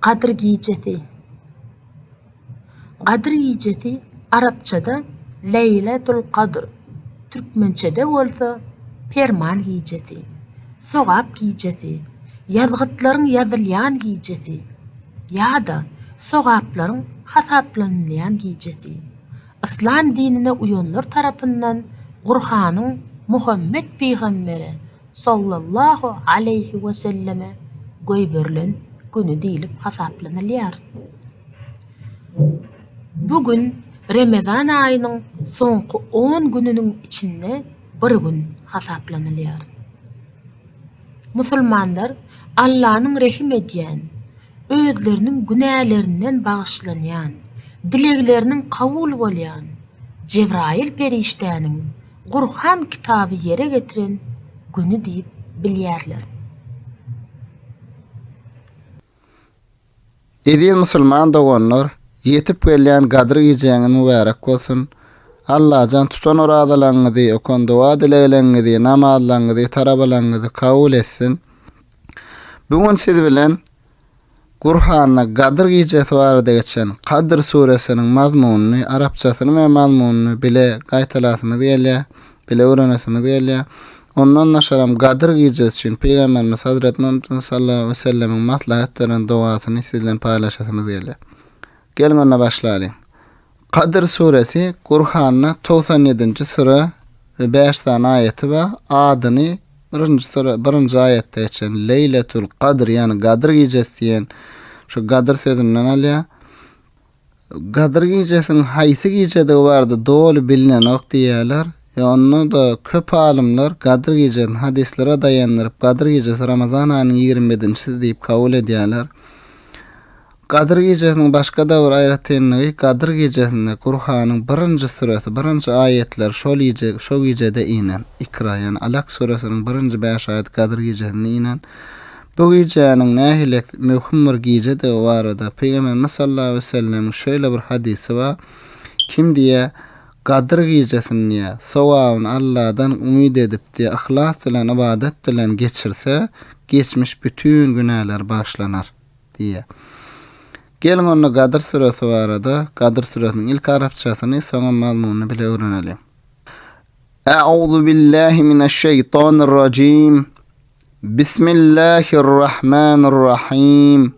Qadr giyjeti. Qadr giyjeti Arapçada Leyletul Qadr. Türkmençede bolsa Perman giyjeti. Sogap giyjeti. Yazgytlaryň yazylýan giyjeti. Ýa-da sogaplaryň hasaplanýan giyjeti. İslam dinine uýanlar tarapyndan Qur'anyň Muhammed peýgamberi sallallahu aleyhi we selleme goýberlen günü diýilip hasaplanylýar. Bugün Ramazan aýynyň soňky 10 gününiň içinde bir gün hasaplanylýar. Musulmanlar Allah'nyň rehim edýän, özleriniň günälerinden bagyşlanýan, dilegleriniň kabul bolýan, Cebrail periştäniň Qur'an kitaby ýere getiren günü diýip bilýärler. Edil musulman dogonlar, yetip gelýän gadry ýejeňin mübarek bolsun. Allah jan tutan oradalaňyzy, okon dua dileyleňizi, namazlaňyzy, tarabalaňyzy kabul etsin. Bugun siz bilen Qur'anna Qadr gecesi barada geçen Qadr suresinin mazmununu, Arapçasyny we mazmununu bile gaýtalasymyz gelýär, bile öwrenesimiz gelýär. Ondan naşaram gadr gijesi üçin Peýgamberimiz Hazret Muhammed sallallahu aleyhi we sellemiň maslahatlaryny, duasyny sizlen paýlaşasymyz gelýär. Gelin ona başlaýaly. Qadr suresi Qur'anna 97-nji sura we 5 tane we adyny birinji sura birinji aýatda geçen Leyletul Qadr ýani Qadr gijesi diýen şu Qadr sözünden alýa. Qadr gijesiniň haýsy gijede bardy dolu bilinen ok diýerler. Ýa da köp alimler Qadr gijesini hadislere daýandyryp Qadr gijesi Ramazan aýynyň 27-nji diýip kabul edýärler. Qadr gecesinin başga da bir aýratynlygy Qadr gecesinde Qur'anyň birinji suresi, birinji aýetler şol gece, şol gecede inen. Ikra ýani Alaq suresiniň birinji 5 aýet Qadr gecesinde inen. Bu geceniň nähile möhüm bir gece de barada Peýgamber sallallahu aleyhi we sellem şöyle bir hadisi var. Kim diye Qadr gecesini sowawn Allah'dan umid edip diye ihlas bilen ibadet bilen geçirse geçmiş bütün günahlar başlanar diye. Gelin onu Qadr suresi barada, Qadr suresinin ilk arapçasını soňa mazmunyny bile öwrenelim. A'udhu billahi mineşşeytanirracim. Bismillahirrahmanirrahim.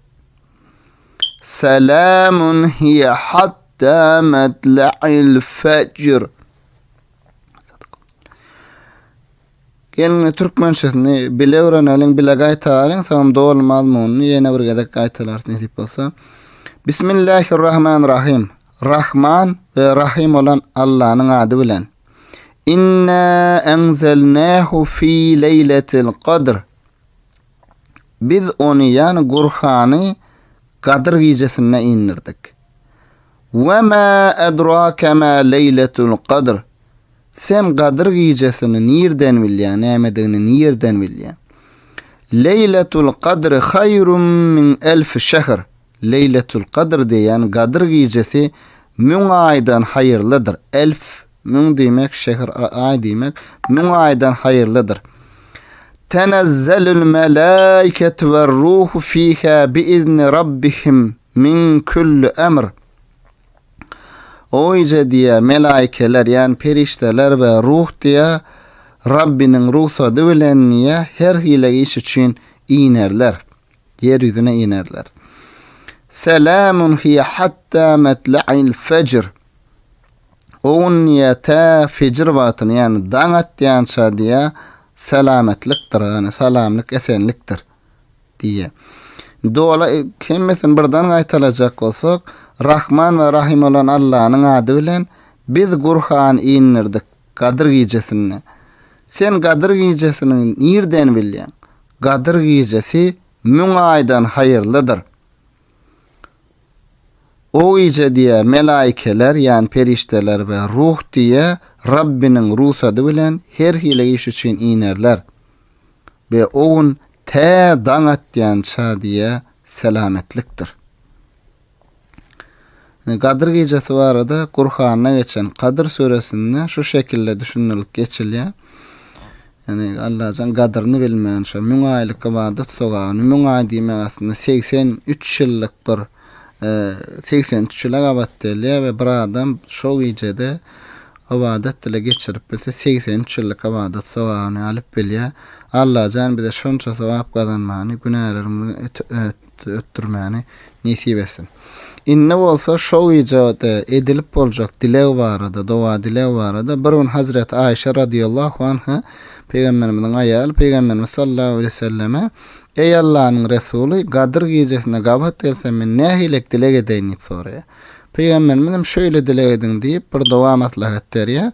Selamun hiye hatta medle'il fecr. Gelin Türkmen şeklini bile öğrenelim, bile gaytalalım. Tamam doğal mazmununu yine bir gedek gaytalarını edip olsa. Bismillahirrahmanirrahim. Rahman ve Rahim olan Allah'ın adı bilen. İnna enzelnahu fi leyletil kadr. Biz onu yani Gurhan'ı Kadir gecesine indirdik. Ve ma edrake ma leyletul qadr. Sen Kadir gecesini nirden bilýän, nämedigini nirden bilýän. Leyletul Qadr hayrun min elf şehr. Leyletul Qadr diýen Qadr gecesi mün aydan hayırlıdır. Elf mün diýmek şehr ay diýmek mün aydan hayırlıdır. Tenezzelul melaiketu ve ruhu fiha bi izni rabbihim min kulli emr. O ice diye melaikeler yani perişteler ve ruh diye Rabbinin ruhsadı bilen niye her hile iş için inerler. Yeryüzüne inerler. Selamun hiye hatta metla'il fecr. Oğun niye ta fecr vatın yani danat diyansa diye selametliktir yani salamlik esenliktir diye. Dola kimmesin birden aytalacak olsak Rahman ve Rahim olan Allah'ın adı bilen biz Qur'an inirdik Kadir gecesini. Sen Kadir gecesini nirden bilýän? Kadir gecesi aydan hayırlıdır. O iýje diye melaikeler yani perişteler we ruh diye Rabbinin ruhsady bilen her hile iş üçin inerler. Ve oğun te danat diyen ça diye selametliktir. Kadir gecesi var da Kur'an'a geçen Kadir suresinde şu şekilde düşünülüp geçilýär. Yani Allah'ın kadrını bilmeyen şu müngaylık ibadet soğanı müngay diýmek aslında 83 yıllık bir e, 83 yıllık abat delýär ve bir adam şu gecede ibadet dile geçirip bilse 83 yıllık ibadet soğanı alıp bilýär. Allah'ın bize şonça sevap kazanmany, günahlarymyzy öttürmäni nisip etsin. Inne bolsa şow ijada edilip boljak dilew barada, dowa dilew barada bir gün Hazret Ayşe radiyallahu anha Peygamberimizin ayal Peygamberimiz sallallahu aleyhi ve selleme Ey Allah'ın Resulü Kadir gecesine gabat etsem men nähilek dilek edeyin diýip soraýar. Peygamberimiz şöyle dilek edin diýip bir dowa maslahat berýär.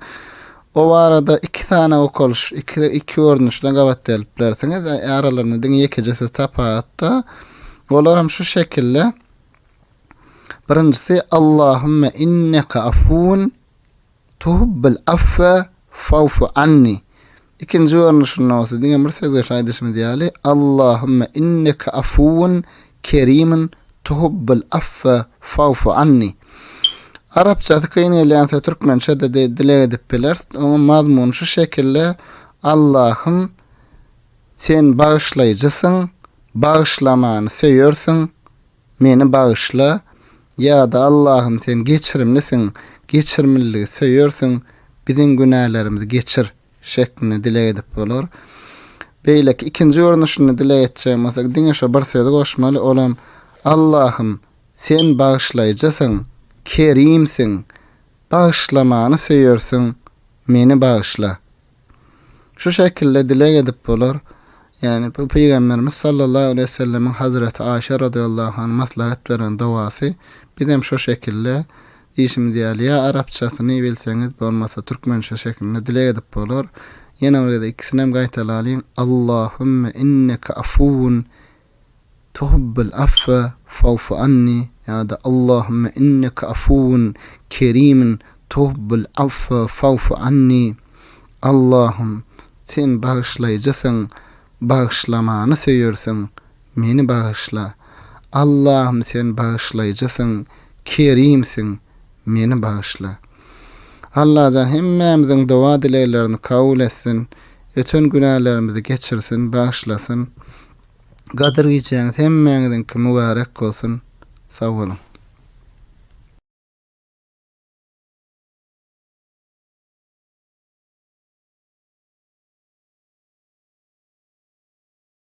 O arada iki tane okuluş, iki, iki örnüşle gabat edip bilersiniz. Aralarını din yekecesi tapatta. Olaram şu şekilde. Birincisi Allahümme inneka afun tuhubbel affe fawfu anni. ikinci görünüşünün olsa diňe bir söz şaýdyşmy diýali Allahumma innaka afuwun kerimun tuhubbul affa fa'fu anni Arapçaty kyn ýa-da türkmençe de dile edip biler. Oňa mazmun şu şekilde Allahım sen bağışlayıcısın, bağışlamanı seviyorsun, meni bağışla. Ya da Allahım sen geçirimlisin, geçirimliliği seviyorsun, biziň günahlarımızı geçir. Şeklinde dile edip olur. Beylek ikinci örnüşünü dile edeceğim olsa, dine şu bir sözü koşmalı olam, Allah'ım sen bağışlayıcısın, kerimsin, bağışlamanı seviyorsun, meni bağışla. Şu şekilde dile edip olur. Yani bu Peygamberimiz sallallahu aleyhi ve sellemin Hazreti Ayşe radıyallahu anh maslahat veren davası bizim şu şekilde işim diyali ya Arapçasını bilseniz olmasa Türkmen şu şekilde dile edip olur. Yine orada ikisini hem gayet alayım. Allahümme inneke afuvun tuhubbel affe fawfu anni ya da Allahümme inneke afuvun kerimin tuhubbel affe fawfu anni Allah'ım sen bağışlayıcısın bağışlamanı seviyorsun meni bağışla Allah'ım sen bağışlayıcısın kerimsin meni bağışla. Allah'tan hemmemizin dua dileklerini kabul etsin. Ötün günahlarımızı geçirsin bağışlasın. Gadir geçeceğiniz hemmenizin ki mübarek olsun. Sağ olun